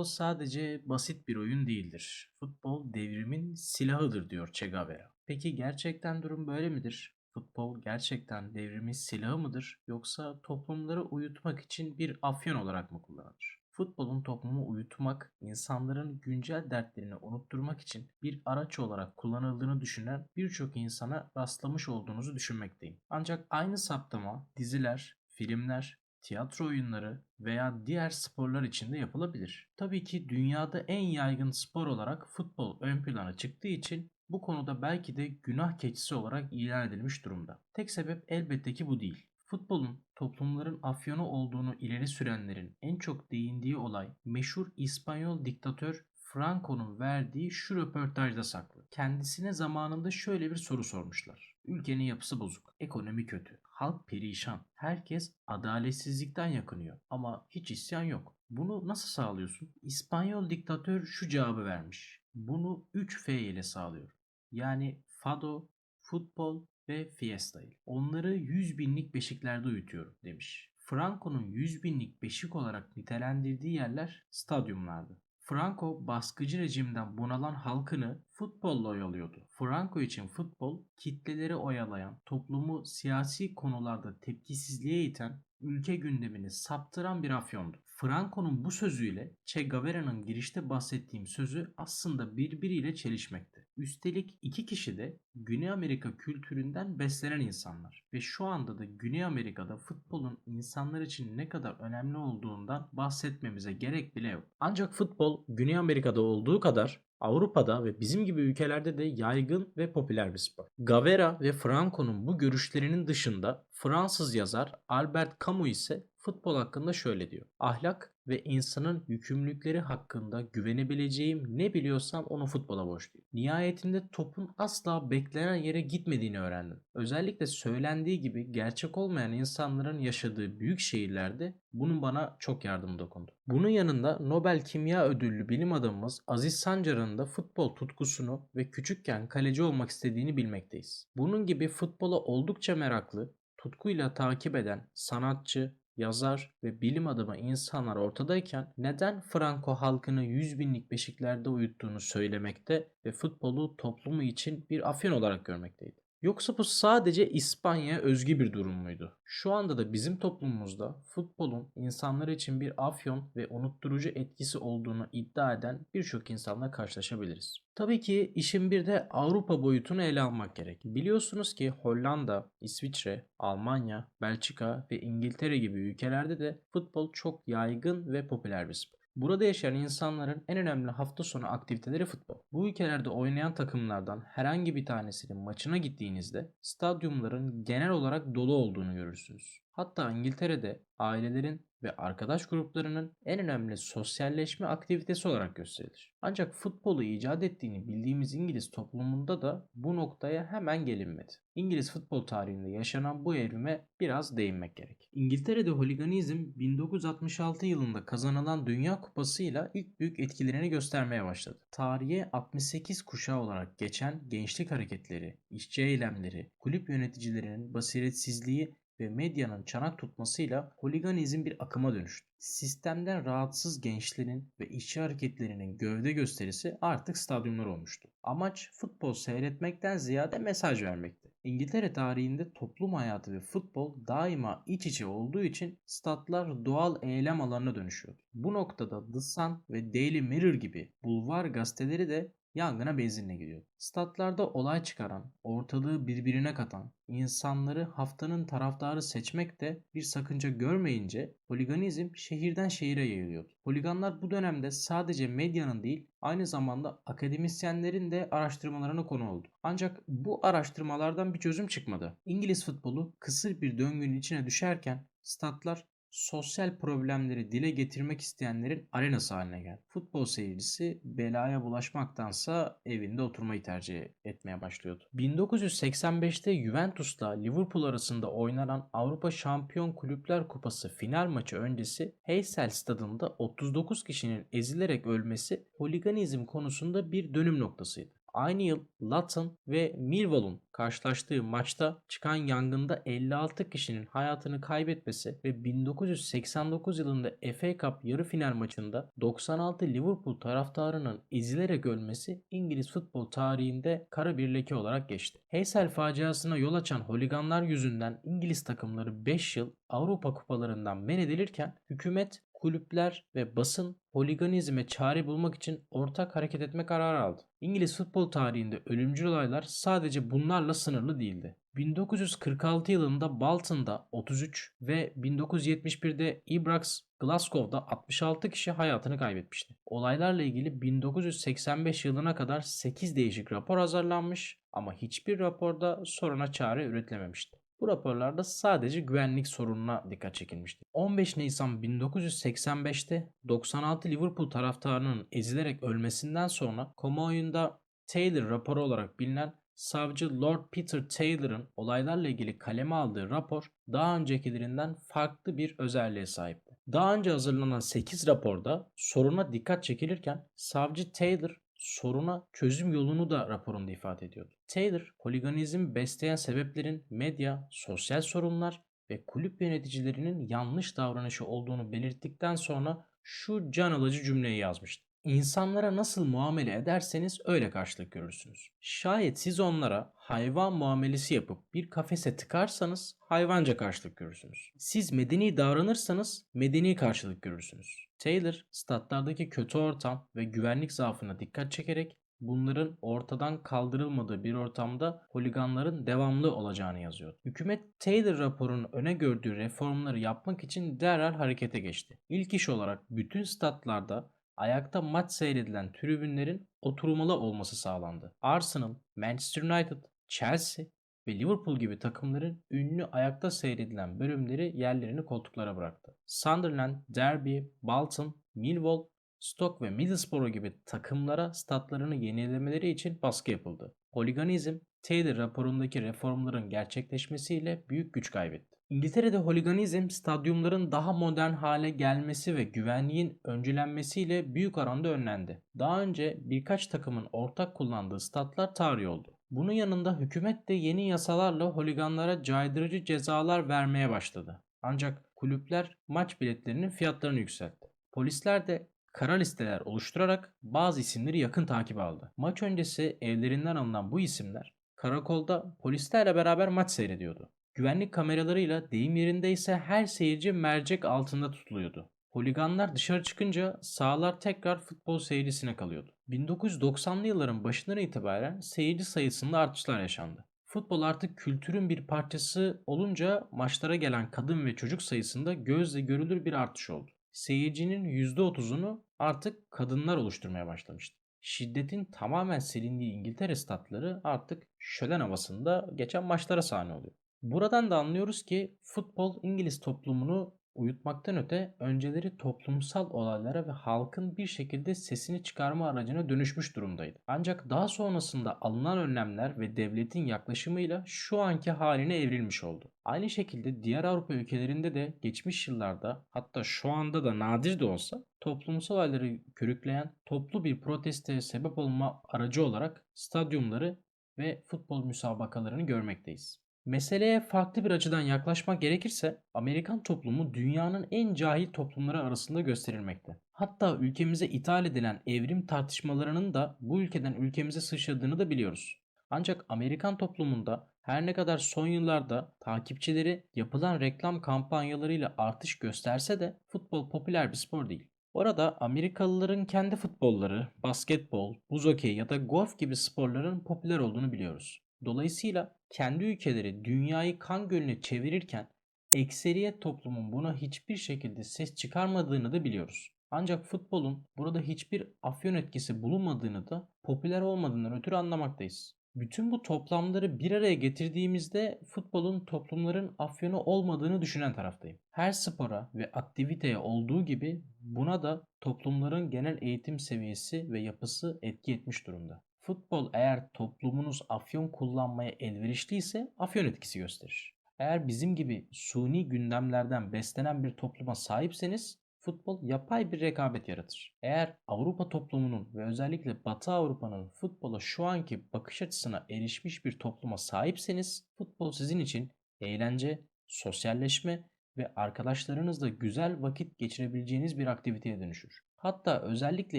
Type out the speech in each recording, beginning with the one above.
Futbol sadece basit bir oyun değildir. Futbol devrimin silahıdır diyor Che Guevara. Peki gerçekten durum böyle midir? Futbol gerçekten devrimin silahı mıdır yoksa toplumları uyutmak için bir afyon olarak mı kullanılır? Futbolun toplumu uyutmak, insanların güncel dertlerini unutturmak için bir araç olarak kullanıldığını düşünen birçok insana rastlamış olduğunuzu düşünmekteyim. Ancak aynı saptama diziler, filmler, tiyatro oyunları veya diğer sporlar için de yapılabilir. Tabii ki dünyada en yaygın spor olarak futbol ön plana çıktığı için bu konuda belki de günah keçisi olarak ilan edilmiş durumda. Tek sebep elbette ki bu değil. Futbolun toplumların afyonu olduğunu ileri sürenlerin en çok değindiği olay meşhur İspanyol diktatör Franco'nun verdiği şu röportajda saklı. Kendisine zamanında şöyle bir soru sormuşlar. Ülkenin yapısı bozuk, ekonomi kötü, halk perişan, herkes adaletsizlikten yakınıyor ama hiç isyan yok. Bunu nasıl sağlıyorsun? İspanyol diktatör şu cevabı vermiş. Bunu 3F ile sağlıyor. Yani Fado, futbol ve Fiesta ile. Onları 100 binlik beşiklerde uyutuyorum demiş. Franco'nun 100 binlik beşik olarak nitelendirdiği yerler stadyumlardı. Franco baskıcı rejimden bunalan halkını futbolla oyalıyordu. Franco için futbol kitleleri oyalayan, toplumu siyasi konularda tepkisizliğe iten, ülke gündemini saptıran bir afyondu. Franco'nun bu sözüyle Che Guevara'nın girişte bahsettiğim sözü aslında birbiriyle çelişmekte. Üstelik iki kişi de Güney Amerika kültüründen beslenen insanlar ve şu anda da Güney Amerika'da futbolun insanlar için ne kadar önemli olduğundan bahsetmemize gerek bile yok. Ancak futbol Güney Amerika'da olduğu kadar Avrupa'da ve bizim gibi ülkelerde de yaygın ve popüler bir spor. Gavera ve Franco'nun bu görüşlerinin dışında Fransız yazar Albert Camus ise futbol hakkında şöyle diyor. Ahlak ve insanın yükümlülükleri hakkında güvenebileceğim ne biliyorsam onu futbola borçluyum. Nihayetinde topun asla beklenen yere gitmediğini öğrendim. Özellikle söylendiği gibi gerçek olmayan insanların yaşadığı büyük şehirlerde bunun bana çok yardım dokundu. Bunun yanında Nobel Kimya Ödüllü bilim adamımız Aziz Sancar'ın da futbol tutkusunu ve küçükken kaleci olmak istediğini bilmekteyiz. Bunun gibi futbola oldukça meraklı, tutkuyla takip eden sanatçı, yazar ve bilim adamı insanlar ortadayken neden Franco halkını 100 binlik beşiklerde uyuttuğunu söylemekte ve futbolu toplumu için bir afyon olarak görmekteydi? Yoksa bu sadece İspanya'ya özgü bir durum muydu? Şu anda da bizim toplumumuzda futbolun insanlar için bir afyon ve unutturucu etkisi olduğunu iddia eden birçok insanla karşılaşabiliriz. Tabii ki işin bir de Avrupa boyutunu ele almak gerek. Biliyorsunuz ki Hollanda, İsviçre, Almanya, Belçika ve İngiltere gibi ülkelerde de futbol çok yaygın ve popüler bir spor. Burada yaşayan insanların en önemli hafta sonu aktiviteleri futbol. Bu ülkelerde oynayan takımlardan herhangi bir tanesinin maçına gittiğinizde stadyumların genel olarak dolu olduğunu görürsünüz. Hatta İngiltere'de ailelerin ve arkadaş gruplarının en önemli sosyalleşme aktivitesi olarak gösterilir. Ancak futbolu icat ettiğini bildiğimiz İngiliz toplumunda da bu noktaya hemen gelinmedi. İngiliz futbol tarihinde yaşanan bu evrime biraz değinmek gerek. İngiltere'de holiganizm 1966 yılında kazanılan Dünya Kupası ile ilk büyük etkilerini göstermeye başladı. Tarihe 68 kuşağı olarak geçen gençlik hareketleri, işçi eylemleri, kulüp yöneticilerinin basiretsizliği ve medyanın çanak tutmasıyla holiganizm bir akıma dönüştü. Sistemden rahatsız gençlerin ve işçi hareketlerinin gövde gösterisi artık stadyumlar olmuştu. Amaç futbol seyretmekten ziyade mesaj vermekti. İngiltere tarihinde toplum hayatı ve futbol daima iç içe olduğu için statlar doğal eylem alanına dönüşüyordu. Bu noktada The Sun ve Daily Mirror gibi bulvar gazeteleri de yangına benzinle gidiyor. Statlarda olay çıkaran, ortalığı birbirine katan, insanları haftanın taraftarı seçmek de bir sakınca görmeyince holiganizm şehirden şehire yayılıyordu. Holiganlar bu dönemde sadece medyanın değil aynı zamanda akademisyenlerin de araştırmalarına konu oldu. Ancak bu araştırmalardan bir çözüm çıkmadı. İngiliz futbolu kısır bir döngünün içine düşerken statlar sosyal problemleri dile getirmek isteyenlerin arenası haline geldi. Futbol seyircisi belaya bulaşmaktansa evinde oturmayı tercih etmeye başlıyordu. 1985'te Juventus'la Liverpool arasında oynanan Avrupa Şampiyon Kulüpler Kupası final maçı öncesi Heysel stadında 39 kişinin ezilerek ölmesi holiganizm konusunda bir dönüm noktasıydı. Aynı yıl Luton ve Millwall'un karşılaştığı maçta çıkan yangında 56 kişinin hayatını kaybetmesi ve 1989 yılında FA Cup yarı final maçında 96 Liverpool taraftarının ezilerek ölmesi İngiliz futbol tarihinde kara bir leke olarak geçti. Heysel faciasına yol açan holiganlar yüzünden İngiliz takımları 5 yıl Avrupa kupalarından men edilirken hükümet kulüpler ve basın holiganizme çare bulmak için ortak hareket etme kararı aldı. İngiliz futbol tarihinde ölümcül olaylar sadece bunlarla sınırlı değildi. 1946 yılında Bolton'da 33 ve 1971'de Ibrox Glasgow'da 66 kişi hayatını kaybetmişti. Olaylarla ilgili 1985 yılına kadar 8 değişik rapor hazırlanmış ama hiçbir raporda soruna çare üretilememişti. Bu raporlarda sadece güvenlik sorununa dikkat çekilmişti. 15 Nisan 1985'te 96 Liverpool taraftarının ezilerek ölmesinden sonra kamuoyunda Taylor raporu olarak bilinen savcı Lord Peter Taylor'ın olaylarla ilgili kaleme aldığı rapor daha öncekilerinden farklı bir özelliğe sahipti. Daha önce hazırlanan 8 raporda soruna dikkat çekilirken savcı Taylor soruna çözüm yolunu da raporunda ifade ediyordu. Taylor, holiganizm besleyen sebeplerin medya, sosyal sorunlar ve kulüp yöneticilerinin yanlış davranışı olduğunu belirttikten sonra şu can alıcı cümleyi yazmıştı. İnsanlara nasıl muamele ederseniz öyle karşılık görürsünüz. Şayet siz onlara hayvan muamelesi yapıp bir kafese tıkarsanız hayvanca karşılık görürsünüz. Siz medeni davranırsanız medeni karşılık görürsünüz. Taylor, statlardaki kötü ortam ve güvenlik zaafına dikkat çekerek bunların ortadan kaldırılmadığı bir ortamda holiganların devamlı olacağını yazıyor. Hükümet Taylor raporunun öne gördüğü reformları yapmak için derhal harekete geçti. İlk iş olarak bütün statlarda ayakta maç seyredilen tribünlerin oturmalı olması sağlandı. Arsenal, Manchester United, Chelsea ve Liverpool gibi takımların ünlü ayakta seyredilen bölümleri yerlerini koltuklara bıraktı. Sunderland, Derby, Bolton, Millwall, Stoke ve Middlesbrough gibi takımlara statlarını yenilemeleri için baskı yapıldı. Holiganizm, Taylor raporundaki reformların gerçekleşmesiyle büyük güç kaybetti. İngiltere'de holiganizm stadyumların daha modern hale gelmesi ve güvenliğin öncelenmesiyle büyük oranda önlendi. Daha önce birkaç takımın ortak kullandığı statlar tarih oldu. Bunun yanında hükümet de yeni yasalarla holiganlara caydırıcı cezalar vermeye başladı. Ancak kulüpler maç biletlerinin fiyatlarını yükseltti. Polisler de kara listeler oluşturarak bazı isimleri yakın takip aldı. Maç öncesi evlerinden alınan bu isimler karakolda polislerle beraber maç seyrediyordu. Güvenlik kameralarıyla deyim yerindeyse her seyirci mercek altında tutuluyordu. Holiganlar dışarı çıkınca sahalar tekrar futbol seyircisine kalıyordu. 1990'lı yılların başından itibaren seyirci sayısında artışlar yaşandı. Futbol artık kültürün bir parçası olunca maçlara gelen kadın ve çocuk sayısında gözle görülür bir artış oldu. Seyircinin %30'unu artık kadınlar oluşturmaya başlamıştı. Şiddetin tamamen silindiği İngiltere statları artık şölen havasında geçen maçlara sahne oluyor. Buradan da anlıyoruz ki futbol İngiliz toplumunu uyutmaktan öte önceleri toplumsal olaylara ve halkın bir şekilde sesini çıkarma aracına dönüşmüş durumdaydı. Ancak daha sonrasında alınan önlemler ve devletin yaklaşımıyla şu anki haline evrilmiş oldu. Aynı şekilde diğer Avrupa ülkelerinde de geçmiş yıllarda hatta şu anda da nadir de olsa toplumsal olayları körükleyen toplu bir protesteye sebep olma aracı olarak stadyumları ve futbol müsabakalarını görmekteyiz. Meseleye farklı bir açıdan yaklaşmak gerekirse Amerikan toplumu dünyanın en cahil toplumları arasında gösterilmekte. Hatta ülkemize ithal edilen evrim tartışmalarının da bu ülkeden ülkemize sıçradığını da biliyoruz. Ancak Amerikan toplumunda her ne kadar son yıllarda takipçileri yapılan reklam kampanyalarıyla artış gösterse de futbol popüler bir spor değil. Orada Amerikalıların kendi futbolları, basketbol, buz hokeyi ya da golf gibi sporların popüler olduğunu biliyoruz. Dolayısıyla kendi ülkeleri dünyayı kan gölüne çevirirken ekseriyet toplumun buna hiçbir şekilde ses çıkarmadığını da biliyoruz. Ancak futbolun burada hiçbir afyon etkisi bulunmadığını da popüler olmadığından ötürü anlamaktayız. Bütün bu toplamları bir araya getirdiğimizde futbolun toplumların afyonu olmadığını düşünen taraftayım. Her spora ve aktiviteye olduğu gibi buna da toplumların genel eğitim seviyesi ve yapısı etki etmiş durumda. Futbol eğer toplumunuz afyon kullanmaya elverişliyse afyon etkisi gösterir. Eğer bizim gibi suni gündemlerden beslenen bir topluma sahipseniz Futbol yapay bir rekabet yaratır. Eğer Avrupa toplumunun ve özellikle Batı Avrupa'nın futbola şu anki bakış açısına erişmiş bir topluma sahipseniz futbol sizin için eğlence, sosyalleşme ve arkadaşlarınızla güzel vakit geçirebileceğiniz bir aktiviteye dönüşür. Hatta özellikle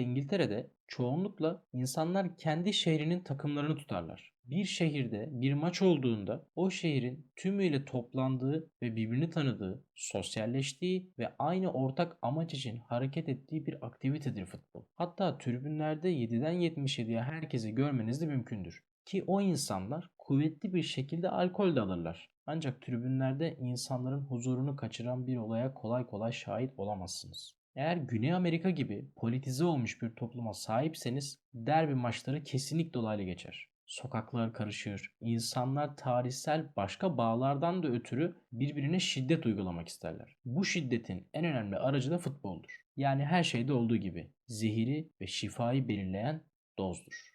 İngiltere'de çoğunlukla insanlar kendi şehrinin takımlarını tutarlar. Bir şehirde bir maç olduğunda o şehrin tümüyle toplandığı ve birbirini tanıdığı, sosyalleştiği ve aynı ortak amaç için hareket ettiği bir aktivitedir futbol. Hatta tribünlerde 7'den 77'ye herkesi görmeniz de mümkündür. Ki o insanlar kuvvetli bir şekilde alkol de alırlar. Ancak tribünlerde insanların huzurunu kaçıran bir olaya kolay kolay şahit olamazsınız. Eğer Güney Amerika gibi politize olmuş bir topluma sahipseniz derbi maçları kesinlikle olaylı geçer. Sokaklar karışır, insanlar tarihsel başka bağlardan da ötürü birbirine şiddet uygulamak isterler. Bu şiddetin en önemli aracı da futboldur. Yani her şeyde olduğu gibi zehiri ve şifayı belirleyen dozdur.